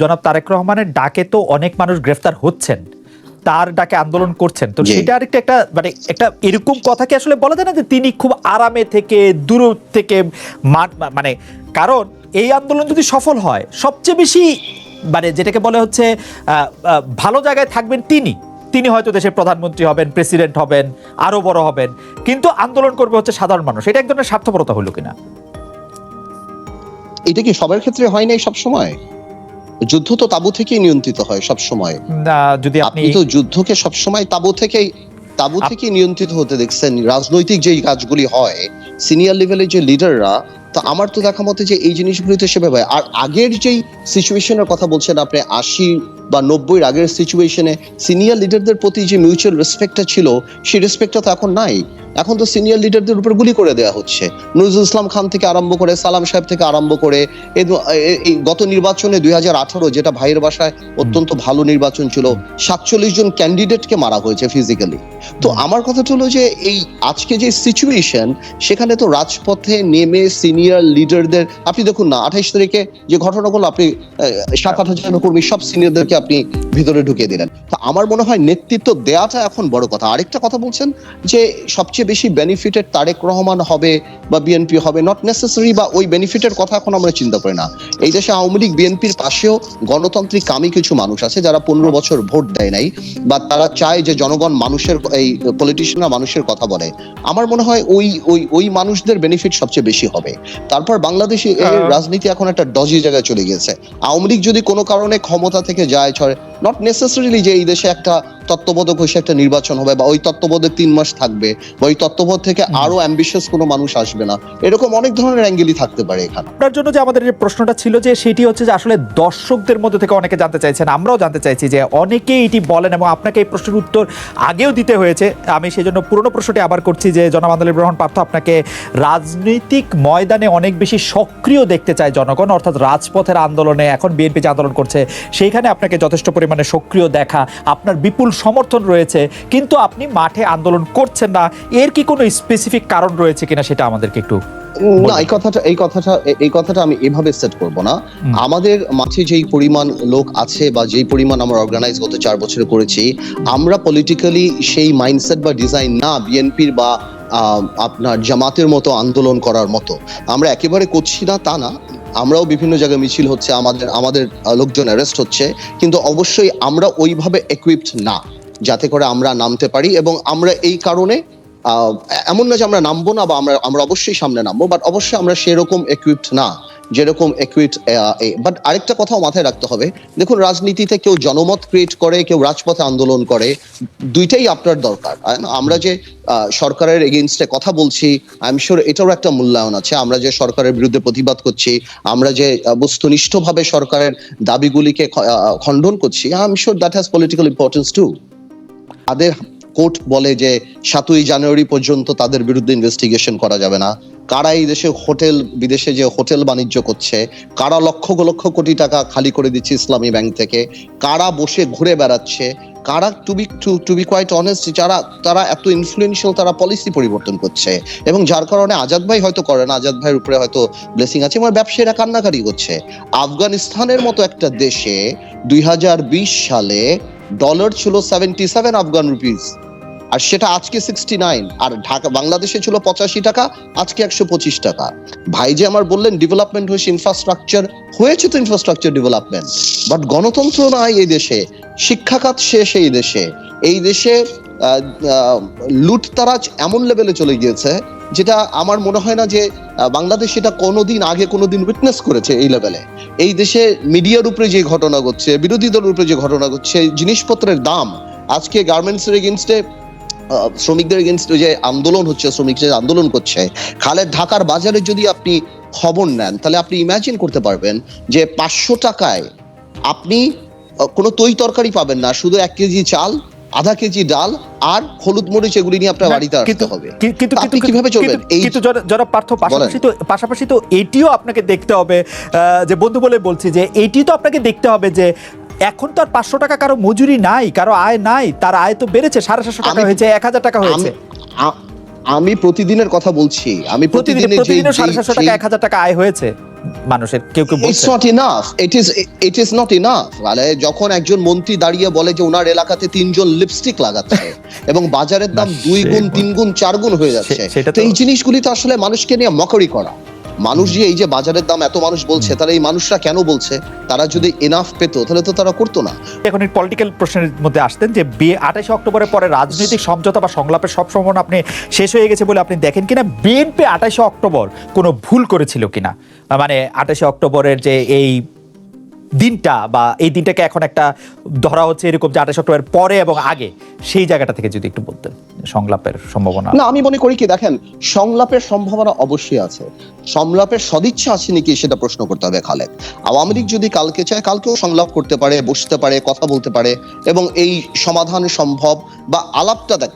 জনাব তারেক রহমানের ডাকে তো অনেক মানুষ গ্রেফতার হচ্ছেন তার ডাকে আন্দোলন করছেন। তো সেটা আরেকটা একটা মানে একটা এরকম কথা কি আসলে বলা যায় না যে তিনি খুব আরামে থেকে দূর থেকে মানে কারণ এই আন্দোলন যদি সফল হয় সবচেয়ে বেশি মানে যেটাকে বলে হচ্ছে ভালো জায়গায় থাকবেন তিনি। তিনি হয়তো দেশের প্রধানমন্ত্রী হবেন প্রেসিডেন্ট হবেন আরও বড় হবেন কিন্তু আন্দোলন করবে হচ্ছে সাধারণ মানুষ। এটা এক ধরনের স্বার্থপরতা হলো কিনা? এটা কি সবার ক্ষেত্রে হয় নাই সব সময় যুদ্ধ তো তাবু থেকেই নিয়ন্ত্রিত হয় সব সময় না, যদি আপনি তো যুদ্ধকে সব সময় তাবু থেকেই তাবু থেকে নিয়ন্ত্রিত হতে দেখছেন রাজনৈতিক যে কাজগুলি হয় সিনিয়র লেভেলের যে লিডাররা তো আমার তো দেখা মতে যে এই জিনিসগুলি তো সেভাবে হয়। আর আগের যেই সিচুয়েশনের কথা বলছেন আপনি আশি বা নব্বই আগের সিচুয়েশনে সিনিয়র লিডারদের প্রতি যে মিউচুয়াল রেসপেক্টটা ছিল সেই রেসপেক্টটা তো এখন নাই এখন তো সিনিয়র লিডারদের উপর গুলি করে দেওয়া হচ্ছে। নজরুল ইসলাম খান থেকে আরম্ভ করে সালাম সাহেব থেকে আরম্ভ করে এই গত নির্বাচনে দুই হাজার আঠারো যেটা ভাইয়ের বাসায় অত্যন্ত ভালো নির্বাচন ছিল সাতচল্লিশ জন ক্যান্ডিডেটকে মারা হয়েছে ফিজিক্যালি তো আমার কথাটা হলো যে এই আজকে যে সিচুয়েশন সেখানে তো রাজপথে নেমে সিনিয়র লিডারদের আপনি দেখুন না আঠাইশ তারিখে যে ঘটনাগুলো আপনি সাত আট হাজার কর্মী সব সিনিয়রদেরকে আপনি ভিতরে ঢুকিয়ে দিলেন। তো আমার মনে হয় নেতৃত্ব দেওয়াটা এখন বড় কথা। আরেকটা কথা বলছেন যে সবচেয়ে বেশি বেনিফিটেড তারেক রহমান হবে বা বিএনপি হবে নট নেসেসারি বা ওই বেনিফিটের কথা এখন আমরা চিন্তা করি না। এই দেশে আওয়ামী লীগ বিএনপির পাশেও গণতান্ত্রিক কামী কিছু মানুষ আছে যারা পনেরো বছর ভোট দেয় নাই বা তারা চায় যে জনগণ মানুষের এই পলিটিশিয়ানরা মানুষের কথা বলে। আমার মনে হয় ওই ওই ওই মানুষদের বেনিফিট সবচেয়ে বেশি হবে। তারপর বাংলাদেশে রাজনীতি এখন একটা ডজি জায়গায় চলে গিয়েছে। আওয়ামী লীগ যদি কোনো কারণে ক্ষমতা থেকে যায় ছড়ে নট নেসেসারিলি যে এই দেশে একটা তত্ত্ববোধক হয়েছে একটা নির্বাচন হবে বা ওই তত্ত্ববোধে তিন মাস থাকবে বা ওই তত্ত্ববোধ থেকে আরও অ্যাম্বিশিয়াস কোনো মানুষ আসবে না। এরকম অনেক ধরনের অ্যাঙ্গেলই থাকতে পারে এখানে। আপনার জন্য যে আমাদের যে প্রশ্নটা ছিল যে সেটি হচ্ছে যে আসলে দর্শকদের মধ্যে থেকে অনেকে জানতে চাইছেন আমরাও জানতে চাইছি যে অনেকেই এটি বলেন এবং আপনাকে এই প্রশ্নের উত্তর আগেও দিতে হয়েছে। আমি সেই জন্য পুরনো প্রশ্নটি আবার করছি যে জনাব আন্দোলন গ্রহণ পার্থ আপনাকে রাজনৈতিক ময়দানে অনেক বেশি সক্রিয় দেখতে চায় জনগণ অর্থাৎ রাজপথের আন্দোলনে এখন বিএনপি যে আন্দোলন করছে সেইখানে আপনাকে যথেষ্ট পরিমাণে সক্রিয় দেখা, আপনার বিপুল সমর্থন রয়েছে, কিন্তু আপনি মাঠে আন্দোলন করছেন না। এর কি কোনো স্পেসিফিক কারণ রয়েছে কিনা সেটা আমাদেরকে একটু না এই কথাটা এই কথাটা এই কথাটা আমি এভাবে সেট করব না। আমাদের মাঠে যেই পরিমাণ লোক আছে বা যেই পরিমাণ আমরা অর্গানাইজ গত চার বছরে করেছি আমরা পলিটিক্যালি সেই মাইন্ডসেট বা ডিজাইন না বিএনপির বা আপনার জামাতের মতো আন্দোলন করার মতো। আমরা একেবারে করছি না তা না। আমরাও বিভিন্ন জায়গায় মিছিল হচ্ছে আমাদের আমাদের লোকজন অ্যারেস্ট হচ্ছে। কিন্তু অবশ্যই আমরা ওইভাবে একুইপড না যাতে করে আমরা নামতে পারি এবং আমরা এই কারণে এমন না যে আমরা নামবো না বা আমরা আমরা অবশ্যই সামনে নামবো বাট অবশ্যই আমরা সেরকম equipped না, যেরকম equipped বাট আরেকটা কথাও মাথায় রাখতে হবে। দেখুন, রাজনীতিতে কেউ জনমত ক্রিয়েট করে, কেউ রাজপথে আন্দোলন করে, দুইটাই আপনার দরকার। আমরা যে সরকারের এগেনস্টে কথা বলছি আই এম শিওর এটারও একটা মূল্যায়ন আছে। আমরা যে সরকারের বিরুদ্ধে প্রতিবাদ করছি, আমরা যে বস্তুনিষ্ঠভাবে সরকারের দাবিগুলিকে খণ্ডন করছি I am sure that has political importance to তাদের কোর্ট বলে যে সাতই জানুয়ারি পর্যন্ত তাদের বিরুদ্ধে ইনভেস্টিগেশন করা যাবে না। কারা এই দেশে হোটেল, বিদেশে যে হোটেল বাণিজ্য করছে, কারা লক্ষ লক্ষ কোটি টাকা খালি করে দিচ্ছে ইসলামী ব্যাংক থেকে, কারা বসে ঘুরে বেড়াচ্ছে, কারা to be to to be quite honest যারা, তারা এত ইনফ্লুয়েন্সিয়াল তারা পলিসি পরিবর্তন করছে। এবং যার কারণে আজাদ ভাই হয়তো করে না, আজাদ ভাইয়ের উপরে হয়তো ব্লেসিং আছে, এবং ব্যবসায়ীরা কান্নাকারি করছে। আফগানিস্তানের মতো একটা দেশে দুই হাজার বিশ সালে ডলার ছিল সেভেন্টি সেভেন আফগান রুপিস আর সেটা আজকে সিক্সটি নাইন আর ঢাকা, বাংলাদেশে ছিল পঁচাশি টাকা, আজকে একশো পঁচিশ টাকা। ভাই যে আমার বললেন ডেভেলপমেন্ট হয়েছে ইনফ্রাস্ট্রাকচার হয়েছে তো ইনফ্রাস্ট্রাকচার ডেভেলপমেন্ট বাট গণতন্ত্র নাই এই দেশে, শিক্ষাখাত শেষ এই দেশে। এই দেশে লুটতারাজ এমন লেভেলে চলে গিয়েছে, যেটা আমার মনে হয় না যে বাংলাদেশ এটা কোনোদিন আগে কোনোদিন উইটনেস করেছে এই লেভেলে এই দেশে মিডিয়ার উপরে যে ঘটনা ঘটছে, বিরোধী দলের উপরে যে ঘটনা ঘটছে, জিনিসপত্রের দাম, আজকে গার্মেন্টসের এগেনস্টে শ্রমিকদের এগেনস্ট যে আন্দোলন হচ্ছে শ্রমিক যে আন্দোলন করছে খালের ঢাকার বাজারে যদি আপনি খবর নেন তাহলে আপনি ইমাজিন করতে পারবেন যে পাঁচশো টাকায় আপনি কোনো তৈ তরকারি পাবেন না শুধু এক কেজি চাল আধা কেজি ডাল আর হলুদ মরিচ এগুলি নিয়ে আপনার বাড়িতে আসতে হবে কিন্তু আপনি কীভাবে চলবেন? এই- কিন্তু যারা- পার্থ পাশাপাশি তো পাশাপাশি তো এটিও আপনাকে দেখতে হবে আহ, যে বন্ধু বলে বলছি যে এটি তো আপনাকে দেখতে হবে যে এখন তো আর পাঁচশো টাকা কারও মজুরি নাই কারও আয় নাই তার আয় তো বেড়েছে সাড়ে সাতশো টাকা হয়েছে এক হাজার টাকা হয়েছে। আমি প্রতিদিনের কথা বলছি আমি প্রতিদিন প্রতিদিনের প্রতিদিনও সাড়ে সাতশো টাকা এক হাজার টাকা আয় হয়েছে মানুষের কেউ কেউ it's not enough it is it is not enough মানে যখন একজন মন্ত্রী দাঁড়িয়ে বলে যে ওনার এলাকাতে তিনজন লিপস্টিক লাগাচ্ছে এবং বাজারের দাম দুই গুণ তিন গুণ চার গুণ হয়ে যাচ্ছে তো- এই জিনিসগুলি তো আসলে মানুষকে নিয়ে মকরি করা। মানুষ যে এই যে বাজারের দাম এত মানুষ বলছে তারা এই মানুষরা কেন বলছে? তারা যদি এনাফ পেত, তাহলে তো তারা করতো না। এখন এই পলিটিক্যাল প্রশ্নের মধ্যে আসতেন যে, বিয়ে আঠাশে অক্টোবরের পরে রাজনৈতিক সমঝোতা বা সংলাপের সব সম্ভাবনা আপনি শেষ হয়ে গেছে বলে আপনি দেখেন কিনা? বিএনপি আঠাশে অক্টোবর কোনো ভুল করেছিল কিনা? মানে আঠাশে অক্টোবরের যে এই দিনটা বা এই দিনটাকে এখন একটা ধরা হচ্ছে এরকম যে আঠাশে অক্টোবরের পরে এবং আগে, সেই জায়গাটা থেকে যদি একটু বলতেন, সংলাপের সম্ভাবনা। না, আমি মনে করি কি, দেখেন, সংলাপের সম্ভাবনা অবশ্যই আছে। সংলাপের সদিচ্ছা আছে নাকি, সেটা প্রশ্ন করতে হবে খালেদ। আওয়ামী লীগ যদি কালকে চায়, কালকেও সংলাপ করতে পারে, বসতে পারে, কথা বলতে পারে, এবং এই সমাধান সম্ভব বা আলাপটা দেখ,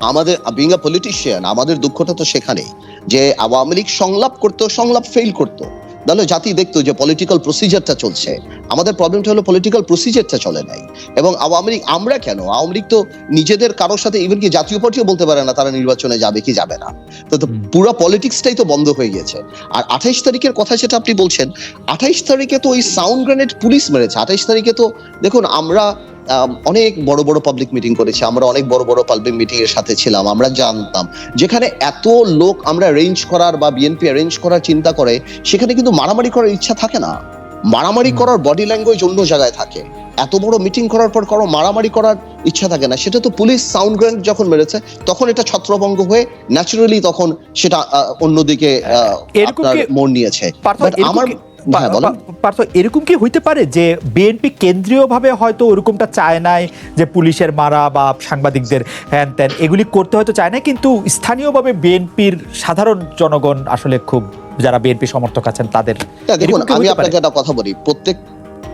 আমাদের বিং আ পলিটিশিয়ান আমাদের দুঃখটা তো সেখানেই, যে আওয়ামী লীগ সংলাপ করতো, সংলাপ ফেল করতো। তাহলে জাতি দেখতো যে পলিটিক্যাল প্রসিজারটা চলছে। আমাদের প্রবলেমটা হলো পলিটিক্যাল প্রসিজারটা চলে নাই। এবং আওয়ামী লীগ আমরা কেন? আওয়ামী লীগ তো নিজেদের কারোর সাথে ইভেন কি জাতীয় পার্টিও বলতে পারে না তারা নির্বাচনে যাবে কি যাবে না। তো। পুরো পলিটিক্সটাই তো বন্ধ হয়ে গেছে আর আঠাইশ তারিখের কথা যেটা আপনি বলছেন আঠাইশ তারিখে তো ওই সাউন্ড গ্রেনেড পুলিশ মেরেছে। আঠাইশ তারিখে তো দেখুন আমরা আম, অনেক বড় বড় পাবলিক মিটিং করেছি আমরা অনেক বড় বড় পাবলিক মিটিং এর সাথে ছিলাম আমরা জানতাম। যেখানে এত লোক আমরা অ্যারেঞ্জ করার বা বিএনপি অ্যারেঞ্জ করার চিন্তা করে সেখানে কিন্তু মারামারি করার ইচ্ছা থাকে না। মারামারি করার বডি ল্যাঙ্গুয়েজ অন্য জায়গায় থাকে। এত বড় মিটিং করার পর কারও মারামারি করার ইচ্ছা থাকে না। সেটা তো পুলিশ সাউন্ড গ্রেনেড যখন মেরেছে তখন এটা ছত্রভঙ্গ হয়ে ন্যাচারালি তখন সেটা অন্যদিকে আপনার মোড় নিয়েছে। আমার পার্থ এরকম কি হইতে পারে যে বিএনপি কেন্দ্রীয়ভাবে হয়তো ওরকমটা চায় নাই যে পুলিশের মারা বা সাংবাদিকদের হ্যান ত্যান এগুলি করতে হয়তো চায় না কিন্তু স্থানীয়ভাবে বিএনপির সাধারণ জনগণ আসলে খুব যারা বিএনপি সমর্থক আছেন তাদের দেখুন আমি আপনাকে একটা কথা বলি। প্রত্যেক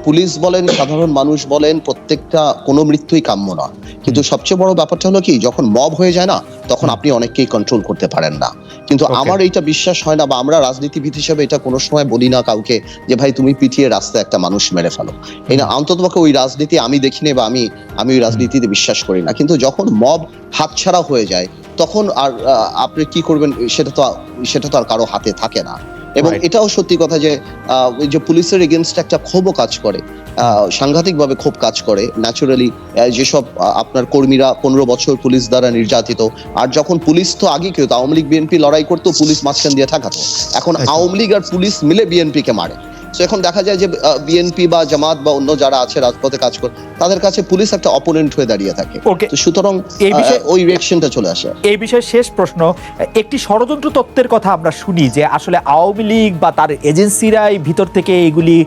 পুলিশ বলেন সাধারণ মানুষ বলেন প্রত্যেকটা কোনো মৃত্যুই কাম্য না কিন্তু সবচেয়ে বড় ব্যাপারটা হলো কি যখন মব হয়ে যায় না তখন আপনি অনেককেই কন্ট্রোল করতে পারেন না। কিন্তু আমার এইটা বিশ্বাস হয় না বা আমরা রাজনীতিবিদ হিসেবে এটা কোনো সময় বলি না কাউকে যে ভাই তুমি পিটিয়ে রাস্তায় একটা মানুষ মেরে ফেলো। এই না অন্তত ওই রাজনীতি আমি দেখিনি বা আমি আমি ওই রাজনীতিতে বিশ্বাস করি না। কিন্তু যখন মব হাতছাড়া হয়ে যায় তখন আর আপনি কি করবেন সেটা তো সেটা তো আর কারও হাতে থাকে না। এবং এটাও সত্যি কথা যে ওই যে পুলিশের এগেনস্ট একটা ক্ষোভও কাজ করে। সাংঘাতিকভাবে ক্ষোভ কাজ করে। ন্যাচুরালি যেসব আপনার কর্মীরা পনেরো বছর পুলিশ দ্বারা নির্যাতিত আর যখন পুলিশ তো আগে কেউ আওয়ামী লীগ বিএনপি লড়াই করতো পুলিশ মাঝখান দিয়ে থাকাতো। এখন। আওয়ামী লীগ আর পুলিশ মিলে বিএনপিকে মারে। তো এখন দেখা যায় যে বিএনপি বা জামাত বা অন্য যারা আছে রাজপথে কাজ করে তাদের কাছে পুলিশ একটা অপোনেন্ট হয়ে দাঁড়িয়ে থাকে। তো সুতরাং এই বিষয়ে- ওই রিয়েকশনটা চলে আসে। এই বিষয়ে শেষ প্রশ্ন। একটি ষড়যন্ত্র তত্ত্বের কথা আমরা শুনি যে আসলে আওয়ামী লীগ বা তার এজেন্সিরাই ভিতর থেকে এগুলি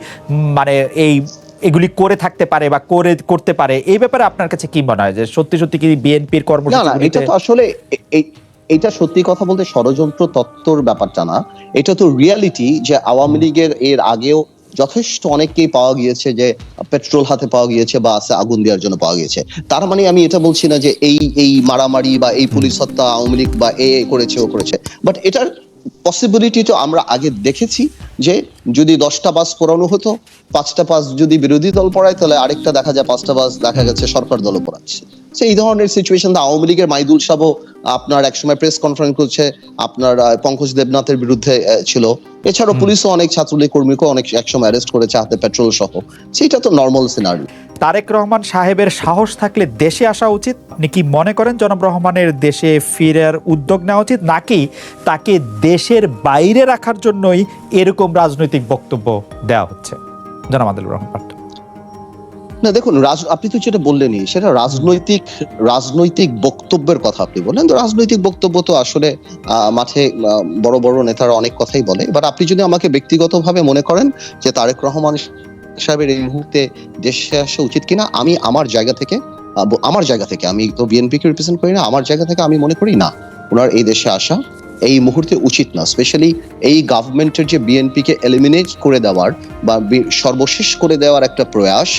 মানে এই এগুলি করে থাকতে পারে বা করে করতে পারে। এই ব্যাপারে আপনার কাছে কি মনে হয়? যে সত্যি সত্যি কি বিএনপির না না কর্মসূচি এটা তো আসলে এই এটা সত্যি কথা বলতে ষড়যন্ত্র তত্ত্বর ব্যাপারটা না। এটা তো রিয়ালিটি যে আওয়ামী লীগের এর আগেও যথেষ্ট অনেককেই পাওয়া গিয়েছে যে পেট্রোল হাতে পাওয়া গিয়েছে বা আগুন দেওয়ার জন্য পাওয়া গিয়েছে। তার মানে আমি এটা বলছি না যে এই এই মারামারি বা এই পুলিশ হত্যা আওয়ামী লীগ বা এ এ করেছে, ও করেছে। বাট এটার পসিবিলিটি তো আমরা আগে দেখেছি যে যদি দশটা বাস পড়ানো হতো পাঁচটা বাস যদি বিরোধী দল পড়ায় তাহলে আরেকটা দেখা যায় পাঁচটা বাস দেখা গেছে সরকার দলও পড়াচ্ছে। তো এই ধরনের সিচুয়েশন আওয়ামী লীগের মাইদুল সাহ আপনার একসময় প্রেস কনফারেন্স করছে আপনার পঙ্কজ দেবনাথের বিরুদ্ধে ছিল। এছাড়াও পুলিশও অনেক ছাত্রলীগ কর্মীকে অনেক একসময় অ্যারেস্ট করেছে হাতে পেট্রোল সহ। সেটা তো নর্মাল সিনারি তারেক রহমান সাহেবের সাহস থাকলে দেশে আসা উচিত? আপনি কি মনে করেন জনাব রহমানের দেশে ফিরার উদ্যোগ নেওয়া উচিত, নাকি তাকে দেশের বাইরে রাখার জন্যই এরকম রাজনৈতিক বক্তব্য দেওয়া হচ্ছে? জনাব আদিলুর রহমান। না, দেখুন আপনি তো যেটা বললেনই, সেটা রাজনৈতিক রাজনৈতিক বক্তব্যের কথা আপনি বললেন। তো রাজনৈতিক বক্তব্য তো আসলে মাঠে বড় বড় নেতারা অনেক কথাই বলে। এবার আপনি যদি আমাকে ব্যক্তিগতভাবে মনে করেন যে তারেক রহমান সাহেবের এই মুহূর্তে দেশে আসা উচিত কিনা, আমি আমার জায়গা থেকে আমার জায়গা থেকে, আমি তো বিএনপি কে রিপ্রেজেন্ট করি না, আমার জায়গা থেকে আমি মনে করি না ওনার এই দেশে আসা এই মুহূর্তে উচিত না স্পেশালি এই গভর্নমেন্টের যে বিএনপি কে এলিমিনেট করে দেওয়ার বা সর্বশেষ করে দেওয়ার একটা প্রয়াস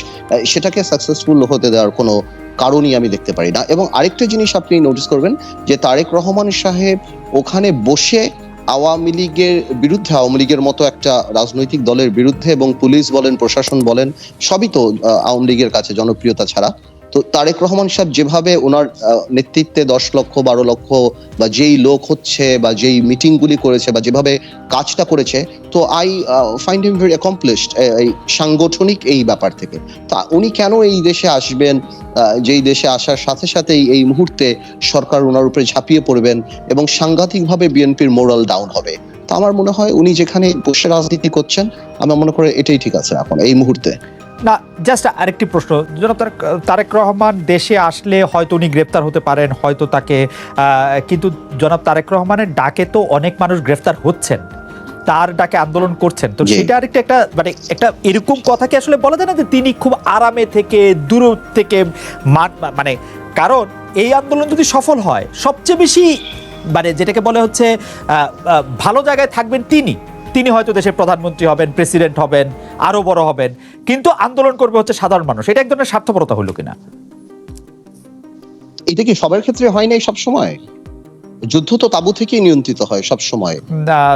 সেটাকে সাকসেসফুল হতে দেওয়ার কোনো কারণই আমি দেখতে পারি না। এবং আরেকটা জিনিস আপনি নোটিস করবেন যে তারেক রহমান সাহেব ওখানে বসে আওয়ামী লীগের বিরুদ্ধে, আওয়ামী লীগের মতো একটা রাজনৈতিক দলের বিরুদ্ধে এবং পুলিশ বলেন, প্রশাসন বলেন, সবই তো আওয়ামী লীগের কাছে জনপ্রিয়তা ছাড়া। তো তারেক রহমান সাহেব যেভাবে ওনার নেতৃত্বে দশ লক্ষ, বারো লক্ষ বা যেই লোক হচ্ছে বা যেই মিটিংগুলি করেছে বা যেভাবে কাজটা করেছে, তো I find him very accomplished এই সাংগঠনিক এই ব্যাপার থেকে। তা উনি কেন এই দেশে আসবেন যেই দেশে আসার সাথে সাথেই এই মুহূর্তে সরকার ওনার উপরে ঝাঁপিয়ে পড়বেন এবং সাংঘাতিকভাবে বিএনপির মোরাল ডাউন হবে? তা আমার মনে হয় উনি যেখানে বসে রাজনীতি করছেন, আমার মনে করি এটাই ঠিক আছে এখন, এই মুহূর্তে। না জাস্ট আরেকটি প্রশ্ন। জনাব তারেক তারেক রহমান দেশে আসলে হয়তো উনি গ্রেফতার হতে পারেন হয়তো তাকে কিন্তু জনাব তারেক রহমানের ডাকে তো অনেক মানুষ গ্রেফতার হচ্ছেন। তার ডাকে আন্দোলন করছেন। তো সেটা আরেকটা একটা মানে একটা এরকম কথা কি আসলে বলা যায় না যে তিনি খুব আরামে থেকে দূর থেকে মাঠ মানে কারণ এই আন্দোলন যদি সফল হয় সবচেয়ে বেশি মানে যেটাকে বলে হচ্ছে ভালো জায়গায় থাকবেন তিনি। তিনি হয়তো দেশের প্রধানমন্ত্রী হবেন প্রেসিডেন্ট হবেন আরও বড় হবেন। কিন্তু আন্দোলন করবে হচ্ছে সাধারণ মানুষ। এটা এক ধরনের স্বার্থপরতা হলো কিনা? এটা কি সবার ক্ষেত্রে হয় নাই সব সময় যুদ্ধ তো তাবু থেকেই নিয়ন্ত্রিত হয় সব সময়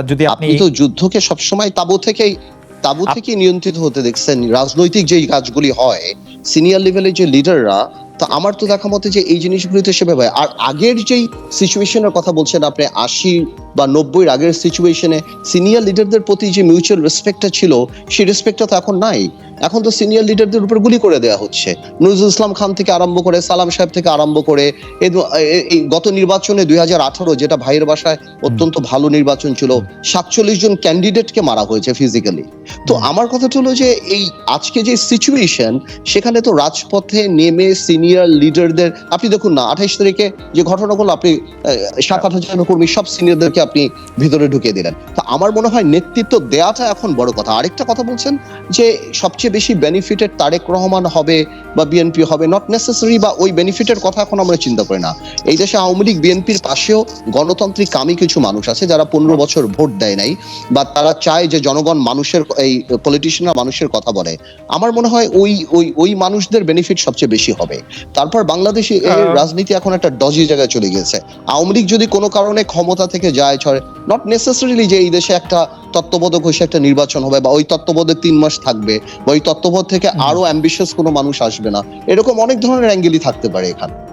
যদি আপনি তো যুদ্ধকে সব সময় তাবু থেকেই তাবু থেকে নিয়ন্ত্রিত হতে দেখছেন। রাজনৈতিক যেই কাজগুলি হয় সিনিয়র লেভেলের যে লিডাররা তো আমার তো দেখা মতে যে এই জিনিসগুলি তো সেভাবে হয় আর আগের যেই সিচুয়েশনের কথা বলছেন আপনি, আশি বা নব্বইয়ের আগের সিচুয়েশনে সিনিয়র লিডারদের প্রতি যে মিউচুয়াল রেসপেক্টটা ছিল, সেই রেসপেক্টটা তো এখন নাই। এখন তো সিনিয়র লিডারদের উপর গুলি করে দেওয়া হচ্ছে। নজরুল ইসলাম খান থেকে আরম্ভ করে সালাম সাহেব থেকে আরম্ভ করে এই গত নির্বাচনে দুই হাজার আঠারো যেটা ভাইয়ের বাসায় অত্যন্ত ভালো নির্বাচন ছিল সাতচল্লিশ জন ক্যান্ডিডেটকে মারা হয়েছে ফিজিক্যালি তো আমার কথাটা হলো যে এই আজকে যে সিচুয়েশন সেখানে তো রাজপথে নেমে সিনিয়র লিডারদের আপনি দেখুন না আঠাইশ তারিখে যে ঘটনাগুলো আপনি সাত আট হাজার কর্মী সব সিনিয়রদেরকে আপনি ভিতরে ঢুকিয়ে দিলেন। তো আমার মনে হয় নেতৃত্ব দেওয়াটা এখন বড় কথা। আরেকটা কথা বলছেন যে সবচেয়ে বেশি বেনিফিটেড তারেক রহমান হবে বা বিএনপি হবে নট নেসেসারি বা ওই বেনিফিটের কথা এখন আমরা চিন্তা করি না। এই দেশে আওয়ামী লীগ বিএনপির পাশেও গণতান্ত্রিক কামী কিছু মানুষ আছে যারা পনেরো বছর ভোট দেয় নাই বা তারা চায় যে জনগণ মানুষের এই পলিটিশিয়ানরা মানুষের কথা বলে। আমার মনে হয় ওই ওই ওই মানুষদের বেনিফিট সবচেয়ে বেশি হবে। তারপর বাংলাদেশে এর আহ, রাজনীতি এখন একটা ডজি জায়গায় চলে গেছে আওয়ামী লীগ যদি কোনো কারণে ক্ষমতা থেকে যায় ছড়ে নট নেসেসারিলি যে এই দেশে একটা তত্ত্ববোধক হয়েছে একটা নির্বাচন হবে বা ওই তত্ত্ববোধে তিন মাস থাকবে বা ওই তত্ত্ববোধ থেকে আরও অ্যাম্বিশিয়াস কোনো মানুষ আসবে না। এরকম অনেক ধরনের অ্যাঙ্গেলই থাকতে পারে এখানে।